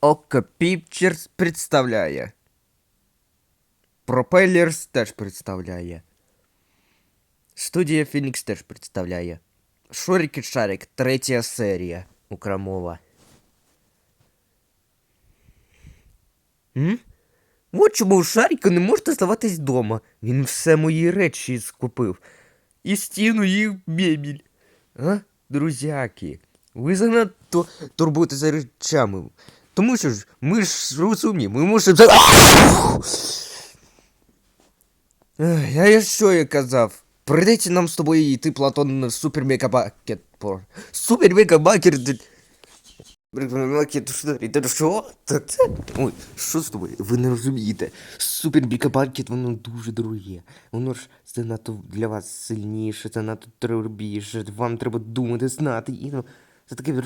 Око Піпчерс представляє. Пропеллерс теж представляє. Студія Фінікс теж представляє. Шорик і Шарик, третя серія. Украмова. М? От чому у Шарика не можете здаватись вдома. Він все мої речі скупив. І стіну, і мебіль. А, друзяки, ви занадто турбуєте за речами. Тому що ж, ми ж розумні, ми можемо. А я що я казав? Прийдеться нам з тобою йти Платон на супер мегабакет. Супер мегабакет. Мегабакет, що? Ой, що з тобою? Ви не розумієте. Супер мегабакет, воно дуже дороге. Воно ж занадто для вас сильніше, занадто турбіше. Вам треба думати, знати. І, ну, це таке.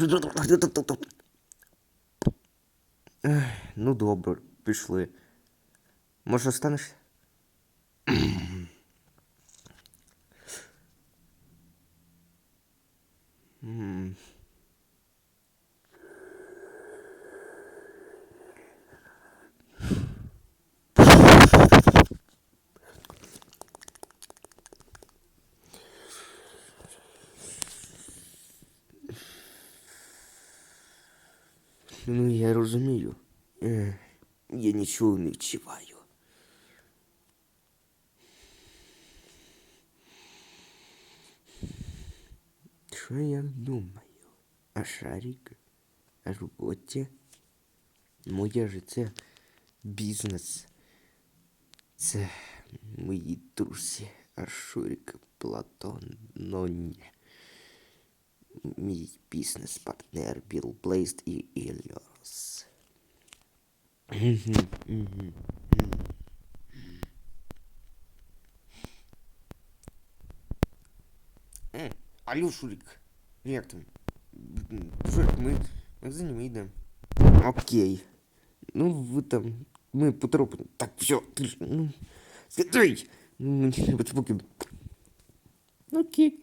Ну добре, пішли. Може, останешся? я розумію. Ех, Я нічого не вчиваю. Що я думаю? А шарик? А роботі? Моє ж це бізнес. Це мої друзі. А Шурик Платон, но ні. Мій бізнес-партнер Білл Блейст і Ільос. Е, Алло, Шурик. Як там? Шурик, ми в магазині ми йдемо. Окей. Ну, ви там. Ми поторопимо. Так, все, ти ж. Ну. Скажи! Ну, мені треба спокій. Окей.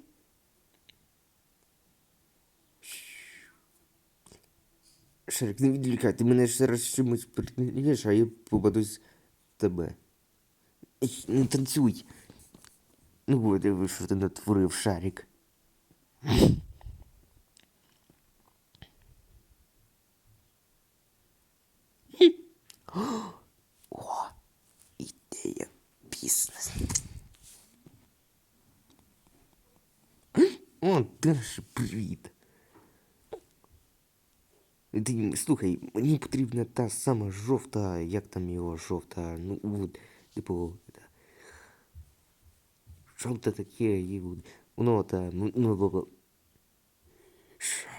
Шарик, не відвлікай, ти мене ж зараз чимось прикнеш, а я попадусь тебе. Ей, не танцюй. Ну, диви, що ти натворив, Шарик. О, ідея бізнес. О, Даша, привіт. Ти, слухай, мені потрібна та сама жовта, як там його жовта, ну, от, типу, та, жовта таке, і от, воно та, ну, ну. Що?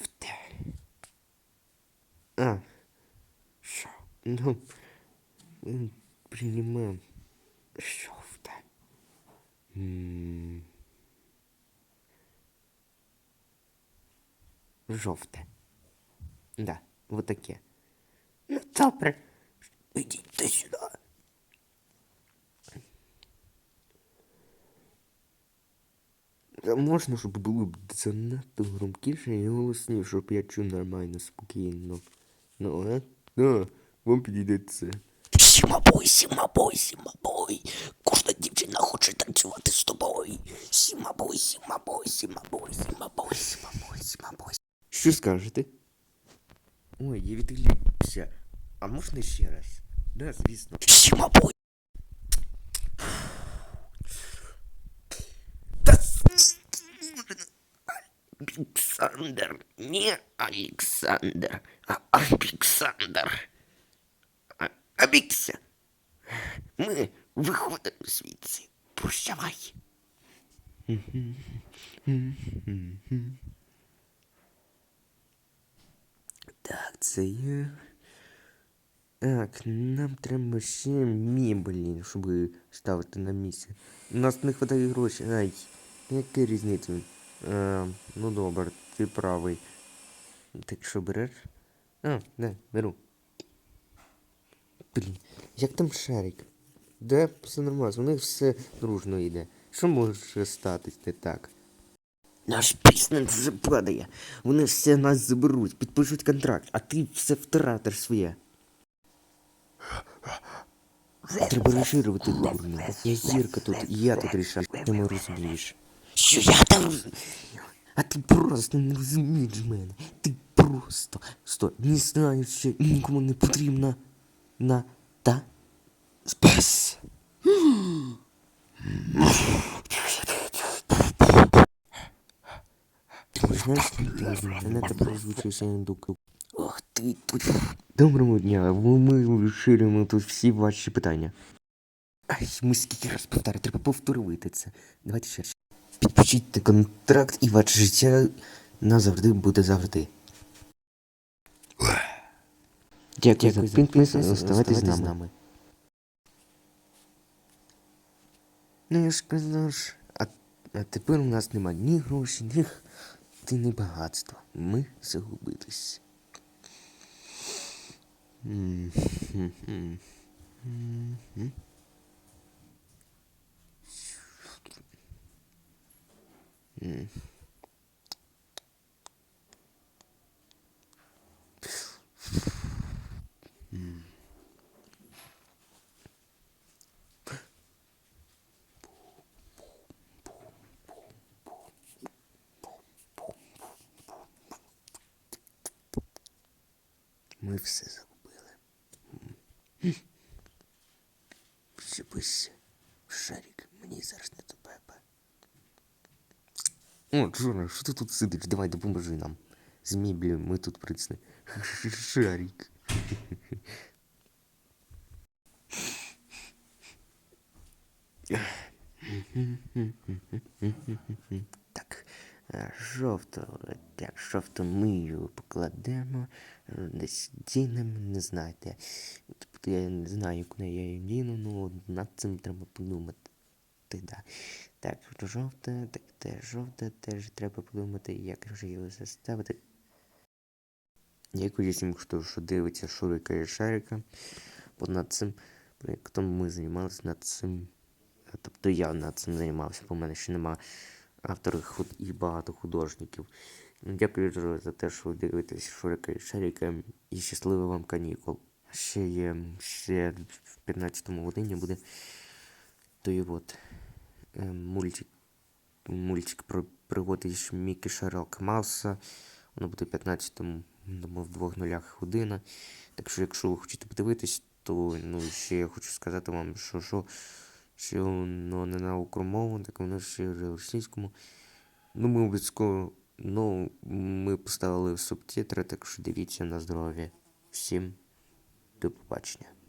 В те. А, що? Ну, ми приймемо жовте. М, Жовте. Да, вот таке. Ну, добре. Ідіть сюди. Можна, щоб було б занадто громкіше і голосніше, щоб я чув нормально, спокійно. Ну, а? Да, вам підійде це. Сімабой, сімабой, сімабой. Кожна дівчина хоче танцювати з тобою. Сімабой, сімабой, сімабой, сімабой, сімабой, сімабой. Що скажете? Ой, я відвлікся. А можна ще раз? Да, звісно. Сімабой. Александр, не Александр, а Александр. А, Обікся. Ми виходимо звідси. Прощавай. Так, це я. Так, нам треба ще мебелі, щоб ставити на місце. У нас не вистачає грошей. Ай, яка різниця? А, ну добре, ти правий. Так що береш? А, да, беру. Блін, як там шарик? Да, все нормально, у них все дружно йде. Що може статись не так? Наш бізнес вже падає. Вони все нас заберуть, підпишуть контракт, а ти все втратиш своє. Треба розширювати дурню. Я зірка тут, і я тут рішаю, ти не розумієш. Що я там розумію? А ти просто не розумієш мене. Ти просто сто не знаєш, що нікому не потрібна на та спас. Ти знаєш, мене тепер звучить дуку. Ох ти тут. Доброго дня, ми розширюємо тут всі ваші питання. Ай, ми скільки раз повторюю, треба повторювати це. Давайте ще раз. Підпишіть контракт і ваше життя назавжди буде завжди. Дякую, за підпис, оставайтесь з нами. Ну я ж казав а, а тепер у нас нема ні грошей, ні, ти не багатство. Ми загубились. М-м-м. Ми все загубили. Щепись, шарик, мені зараз не до пепе. О, Джона, що ти тут сидиш? Давай допоможи нам. Змій, блін, ми тут прицни. Шарик. Е, жовто, так, жовто ми його покладемо, е, десь дінемо, не знаєте. Тобто я не знаю, куди я її діну, ну над цим треба подумати. Да. Так, жовте, так теж жовте, теж треба подумати, як же його заставити. Дякую всім, хто що дивиться Шурика і Шарика. Бо над цим проєктом ми займалися над цим. е, Тобто я над цим займався, бо в мене ще нема авторів худ- і багато художників. Ну, Дякую за- те, що ви дивитесь Шурика і Шарика. І щасливо вам канікул. Ще є ще в 15 годині буде той от е, мультик. Мультик про пригоди Мікі Шерлок Мауса. Воно буде 15-му, думаю, в двох нулях година. Так що, якщо ви хочете подивитись, то ну, ще я хочу сказати вам, що, що, що ну, не на українському, так воно ще в російському. Ну, ми обов'язково, ну, ми поставили субтитри, так що дивіться на здоров'я. Всім до побачення.